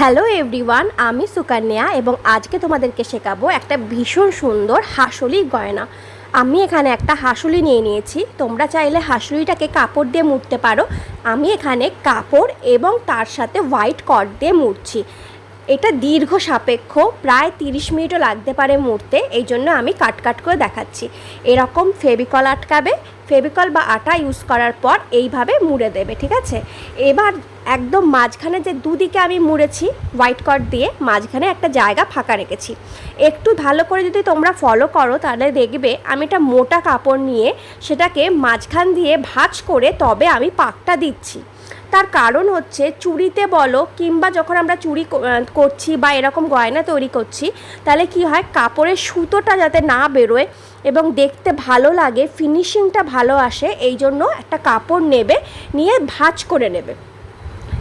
Hello everyone আমি সুকন্যা এবং আজকে তোমাদেরকে শেখাবো একটা ভীষণ সুন্দর হাসলি গয়না। আমি এখানে একটা হাসুলি নিয়ে নিয়েছি। তোমরা চাইলে হাসুলিটাকে কাপড় দিয়ে মুড়তে পারো। আমি এখানে কাপড় এবং তার সাথে হোয়াইট কট দিয়ে মুড়ছি। এটা দীর্ঘ সাপেক্ষ, প্রায় তিরিশ মিনিটও লাগতে পারে মুড়তে। এই জন্য আমি কাট কাট করে দেখাচ্ছি। এরকম ফেবিকল আটকাবে ফেবিকল বা আটা ইউজ করার পর এইভাবে মুড়ে দেবে, ঠিক আছে? এবার একদম মাঝখানে যে দুদিকে আমি মুড়েছি হোয়াইট কট দিয়ে মাঝখানে একটা জায়গা ফাঁকা রেখেছি। একটু ভালো করে যদি তোমরা ফলো করো, তাহলে দেখবে আমি এটা মোটা কাপড় নিয়ে সেটাকে মাঝখান দিয়ে ভাঁজ করে তবে আমি পাকটা দিচ্ছি। তার কারণ হচ্ছে চুড়িতে বলো কিংবা যখন আমরা আহ, করছি বা এরকম গয়না তৈরি করছি তাহলে কি হয়? কাপড়ের সুতোটা যাতে না বেরোয় এবং দেখতে ভালো লাগে ফিনিশিংটা ভালো আসে এই জন্য একটা কাপড় নেবে নিয়ে ভাঁজ করে নেবে।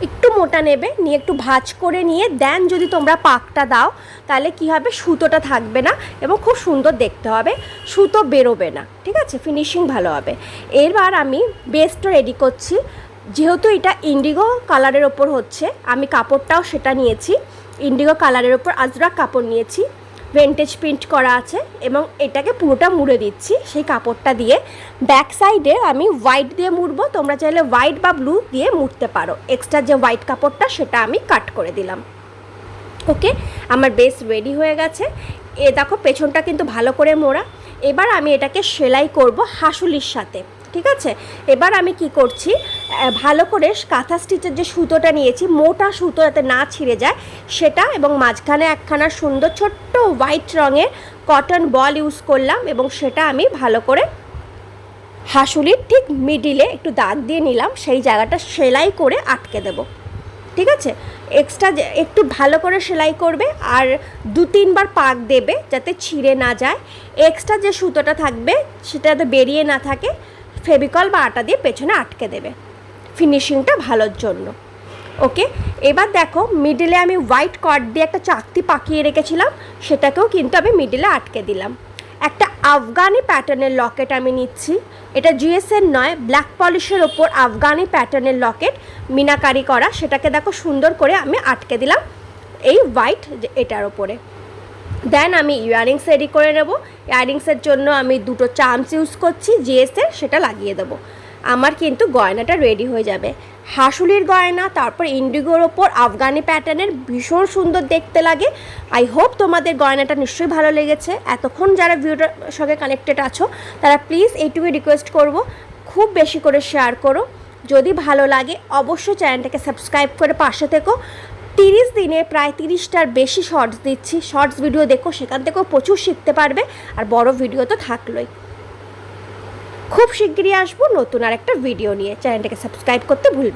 একটু মোটা নেবে নিয়ে একটু ভাঁজ করে নিয়ে দেন যদি তোমরা পাকটা দাও তাহলে কি হবে? সুতোটা থাকবে না এবং খুব সুন্দর দেখতে হবে। সুতো বেরোবে না ঠিক আছে? ফিনিশিং ভালো হবে। এবার আমি বেসটা রেডি করছি। যেহেতু এটা ইন্ডিগো কালারের ওপর হচ্ছে, আমি কাপড়টাও সেটা নিয়েছি। ইন্ডিগো কালারের ওপর আজরাক কাপড় নিয়েছি। ভেন্টেজ প্রিন্ট করা আছে এবং এটাকে পুরোটা মুড়ে দিচ্ছি সেই কাপড়টা দিয়ে। ব্যাক সাইডে আমি হোয়াইট দিয়ে মুড়বো, তোমরা চাইলে হোয়াইট বা ব্লু দিয়ে মুড়তে পারো। এক্সট্রা যে হোয়াইট কাপড়টা, সেটা আমি কাট করে দিলাম। ওকে আমার বেস রেডি হয়ে গেছে। এ দেখো, পেছনটা কিন্তু ভালো করে মোড়া। এবার আমি এটাকে সেলাই করব হাসুলির সাথে। ঠিক আছে? এবার আমি কি করছি? ভালো করে কাঁথা স্টিচের যে সুতোটা নিয়েছি, মোটা সুতো যাতে না ছিঁড়ে যায়, সেটা এবং মাঝখানে একখানা সুন্দর ছোট্ট হোয়াইট রঙের কটন বল ইউজ করলাম এবং সেটা আমি ভালো করে হাসুলির ঠিক মিডিলে একটু দাগ দিয়ে নিলাম, সেই জায়গাটা সেলাই করে আটকে দেবো। ঠিক আছে? এক্সট্রা একটু ভালো করে সেলাই করবে আর দু তিনবার পাক দেবে যাতে ছিঁড়ে না যায়। এক্সট্রা যে সুতোটা থাকবে, সেটা যাতে বেরিয়ে না থাকে ফেবিকল বা আটা দিয়ে পেছনে আটকে দেবে। ফিনিশিংটা ভালোর জন্য। ওকে এবার দেখো মিডিলে আমি হোয়াইট কট দিয়ে একটা চাকতি পাকিয়ে রেখেছিলাম, সেটাকেও কিন্তু আমি মিডিলে আটকে দিলাম। একটা আফগানি প্যাটার্নের লকেট আমি নিচ্ছি। এটা জিএসএন নয় ব্ল্যাক পলিশের ওপর আফগানি প্যাটার্নের লকেট মিনাকারি করা, সেটাকে দেখো সুন্দর করে আমি আটকে দিলাম, এই হোয়াইট এটার ওপরে। দেন আমি ইয়াররিংস রেডি করে নেব। ইয়াররিংসের জন্য আমি দুটো চামচ ইউজ করছি জিএসের সেটা লাগিয়ে দেবো। আমার কিন্তু গয়নাটা রেডি হয়ে যাবে। হাসুলির গয়না, তারপর ইন্ডিগোর ওপর আফগানি প্যাটার্নের ভীষণ সুন্দর দেখতে লাগে। আই হোপ তোমাদের গয়নাটা নিশ্চয়ই ভালো লেগেছে। এতক্ষণ যারা ভিডিওটার সঙ্গে কানেক্টেড আছো, তারা প্লিজ এইটুকুই রিকোয়েস্ট করব। খুব বেশি করে শেয়ার করো। যদি ভালো লাগে, অবশ্যই চ্যানেলটাকে সাবস্ক্রাইব করে পাশে থেকো। তিরিশ দিনে প্রায় তিরিশটার বেশি শর্টস দিচ্ছি। শর্টস ভিডিও দেখো, সেখান থেকেও প্রচুর শিখতে পারবে, আর বড় ভিডিও তো থাকলোই। খুব শিগগিরই আসব নতুন আর একটা ভিডিও নিয়ে চ্যানেলটাকে সাবস্ক্রাইব করতে ভুলবেন না।